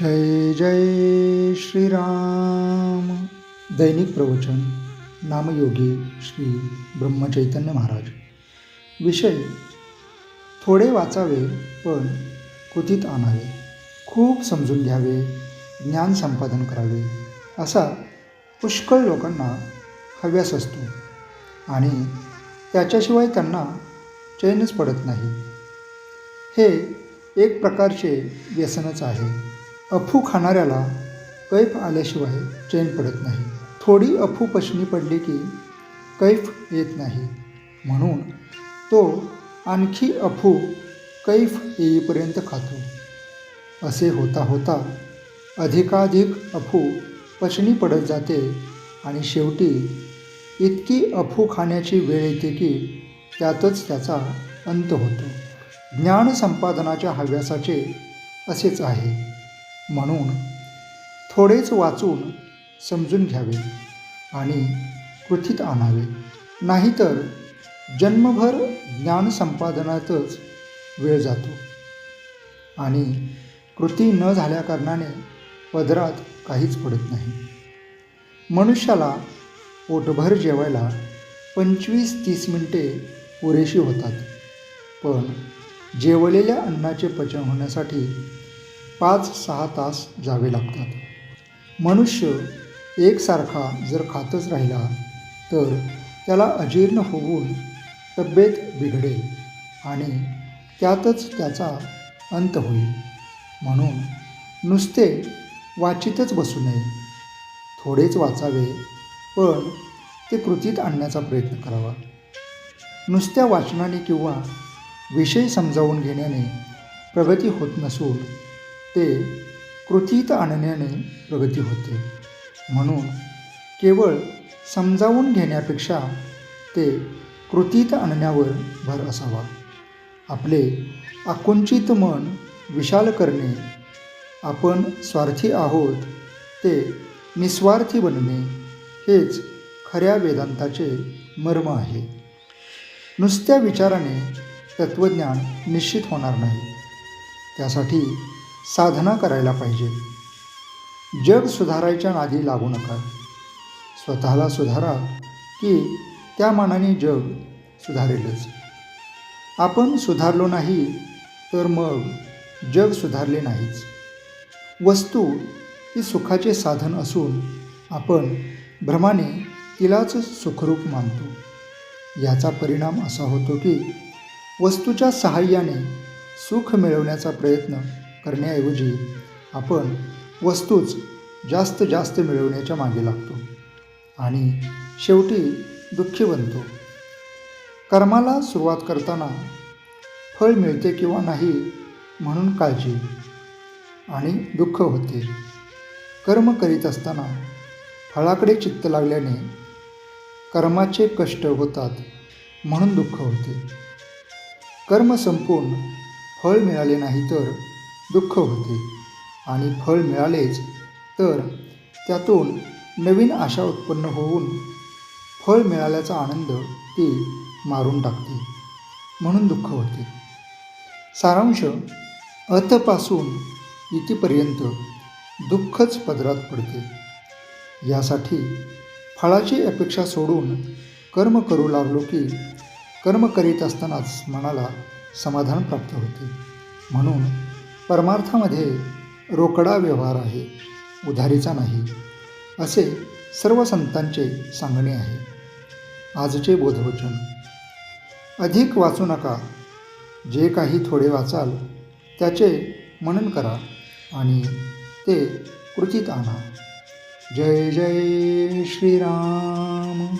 जय जय श्रीराम. दैनिक प्रवचन नामयोगी श्री ब्रह्मचैतन्य महाराज. विषय थोडे वाचावे पण कृतीत आणावे. खूप समजून घ्यावे ज्ञान संपादन करावे असा पुष्कळ लोकांना हव्यास असतो. आणि त्याच्याशिवाय त्यांना चैनच पडत नाही. हे एक प्रकारचे व्यसनच आहे. अफू खाणाऱ्याला कैफ आल्याशिवाय चैन पडत नाही. थोडी अफू पशनी पडली की कैफ येत नाही. म्हणून तो आणखी अफू कैफ येईपर्यंत खातो. असे होता होता अधिकाधिक अफू पचनी पडत जाते आणि शेवटी इतकी अफू खाण्याची वेळ येते की त्यातच त्याचा अंत होतो. ज्ञान संपादनाच्या हव्यासाचे असेच आहे. म्हणून थोडेच वाचून समजून घ्यावे आणि कृतीत आणावे. नाहीतर जन्मभर ज्ञान संपादनातच वेळ जातो आणि कृती न झाल्याकारणाने पदरात काहीच पडत नाही. मनुष्याला पोटभर जेवायला पंचवीस तीस मिनटे पुरेशी होतात. पण जेवलेल्या अन्नाचे पचन होण्यासाठी पाच सहा तास जावे लागतात. मनुष्य एकसारखा जर खातच राहिला तर त्याला अजीर्ण होऊन तब्येत बिघडेल आणि त्यातच त्याचा अंत होईल. म्हणून नुसते वाचितच बसू नये. थोडेच वाचावे पण ते कृतीत आणण्याचा प्रयत्न करावा. नुसत्या वाचनाने किंवा विषय समजावून घेण्याने प्रगती होत नसून ते कृतीत आणण्याने प्रगती होते. म्हणून केवळ समजावून घेण्यापेक्षा ते कृतीत आणण्यावर भर असावा. आपले आकुंचित मन विशाल करणे आपण स्वार्थी आहोत ते निस्वार्थी बनणे हेच खऱ्या वेदांताचे मर्म आहे. नुसत्या विचाराने तत्त्वज्ञान निश्चित होणार नाही. त्यासाठी साधना करायला पाहिजे. जग सुधारायच्या नादी लागू नका. स्वतःला सुधारा की त्या मानाने जग सुधारेलच. आपण सुधारलो नाही तर मग जग सुधारले नाहीच. वस्तू ही सुखाचे साधन असून आपण भ्रमाने तिलाच सुखरूप मानतो. याचा परिणाम असा होतो की वस्तूच्या सहाय्याने सुख मिळवण्याचा प्रयत्न करण्याऐवजी आपण वस्तूच जास्त जास्त मिळवण्याच्या मागे लागतो. आणि शेवटी दुःखी बनतो. कर्माला सुरुवात करताना फळ मिळते किंवा नाही म्हणून काळजी आणि दुःख होते. कर्म करीत असताना फळाकडे चित्त लागल्याने कर्माचे कष्ट होतात म्हणून दुःख होते. कर्म संपून फळ मिळाले नाही तर दुःख होते आणि फळ मिळालेच तर त्यातून नवीन आशा उत्पन्न होऊन फळ मिळाल्याचा आनंद ती मारून टाकते म्हणून दुःख होते. सारांश अतपासून इतिपर्यंत दुःखच पदरात पडते. यासाठी फळाची अपेक्षा सोडून कर्म करू लागलो की कर्म करीत असतानाच मनाला समाधान प्राप्त होते म्हणून परमार्थामध्ये रोकडा व्यवहार आहे उधारीचा नाही असे सर्व संतांचे सांगणे आहे. आजचे बोधवचन. अधिक वाचू नका. जे काही थोडे वाचाल त्याचे मनन करा आणि ते कृतीत आणा. जय जय श्रीराम.